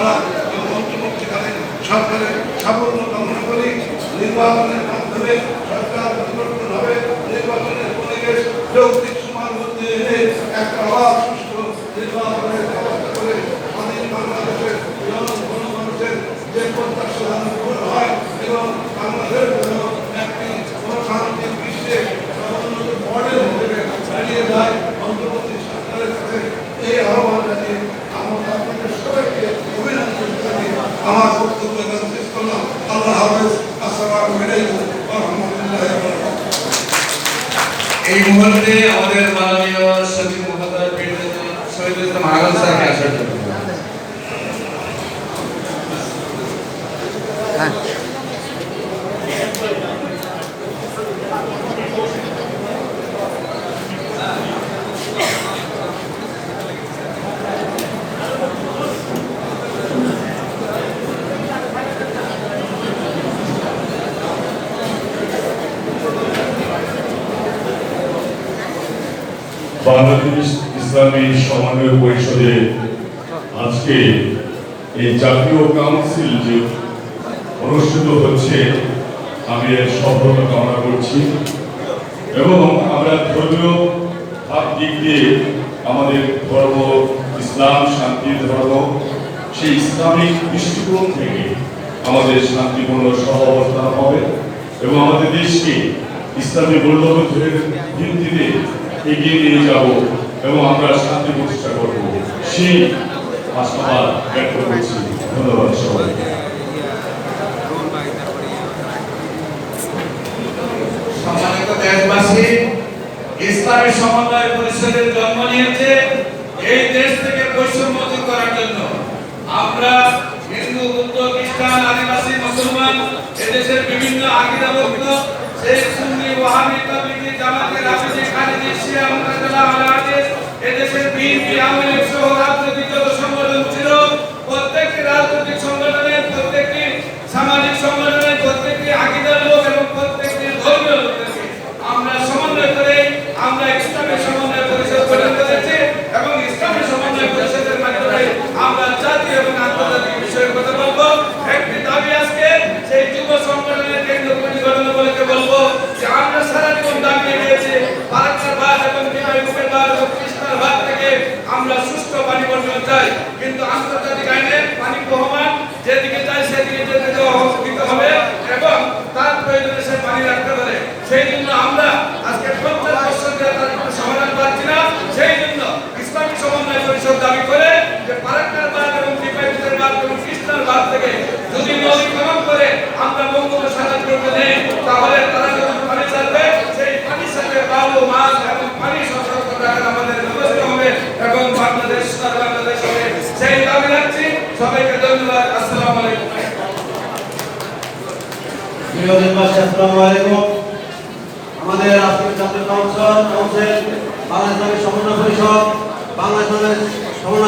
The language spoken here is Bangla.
এবং অন্তর্বর্তীকালীন সরকারের সাফল্য কামনা করি নির্বাচনের মাধ্যমে সরকার পরিবর্তন হবে নির্বাচনের পরিবেশ যৌক্তিক সমাজ মধ্যে এনে একটা অবাধ সুষ্ঠু নির্বাচনের ব্যবস্থা করে স্বাধীন বাংলাদেশের বক্তব্য এখানে শেষ করলাম আল্লাহ হাফেজ আসসালামু আলাইকুম ওয়া রাহমাতুল্লাহি ওয়া বারাকাতুহু এই মুহূর্তে আমাদের মাননীয় সচিব মহোদয় শহীদ ইসলাম আলম স্যারকে আসার জন্য বাংলাদেশ ইসলামী সমন্বয় পরিষদে আজকে এই জাতীয় কাউন্সিল যে অনুষ্ঠিত হচ্ছে, আমি এর সফলতা কামনা করছি। এবং আমরা ধর্মীয় ভাব দিক দিয়ে আমাদের ধর্ম, ইসলাম, শান্তির ধর্ম, সেই ইসলামিক দৃষ্টিকোণ থেকে আমাদের শান্তিপূর্ণ সহ অবস্থান হবে এবং আমাদের দেশকে ইসলামী মূল্যবোধের ভিত্তিতে এগিয়ে নিয়ে যাব এবং আমরা শান্তি প্রতিষ্ঠা করব। সেই আশাবাদ ব্যক্ত করছি। ধন্যবাদ সম্মানিত দেশবাসী সমন্বয় পরিষদের জন্ম নিয়েছে এই দেশ থেকে বৈষম্য দূর করার জন্য। আমরা হিন্দু, বৌদ্ধ, খ্রিস্টান, আদিবাসী, মুসলমান এদেশের বিভিন্ন আকিদাভুক্ত শেখ সুন্নি ওয়াহাবি তাবলিগি জামাতে রাফিজি খালিদি শিয়া মুতাজিলা আলা হাদিস এদেশের বিএনপি আওয়ামী লীগ সহ রাজনৈতিক যত সংগঠন ছিল প্রত্যেকটি রাজনৈতিক সংগঠনের প্রত্যেকটি সামাজিক সংগঠনের প্রত্যেকটি আকিদার লোক এবং প্রত্যেকটি ধর্মীয় লোকদেরকে আমরা সমন্বয় করে আমরা ইসলামী সমন্বয় পরিষদ গঠন করেছি এবং ইসলামী সমন্বয় পরিষদের মাধ্যমে আমরা জাতীয় এবং আন্তর্জাতিক বিষয়ের কথা বলব একটি দাবি আজকে সেই যুব সংগঠনের কেন্দ্র কমিটি গঠন উপলক্ষে বলব যে আমরা সারা জীবন দাবি দিয়েছি বারাকার বাদ এবং বিনয় মুখের বাদ এবং কৃষ্ণার বাদ থেকে আমরা সুস্থ চাই কিন্তু আন্তর্জাতিক ধন্যবাদ আসসালামু আলাইকুম। প্রিয় আমাদের আজকের ছাত্র কাউন্সিল কাউন্সিল বাংলাদেশ সমন্বয় পরিষদ বাংলাদেশ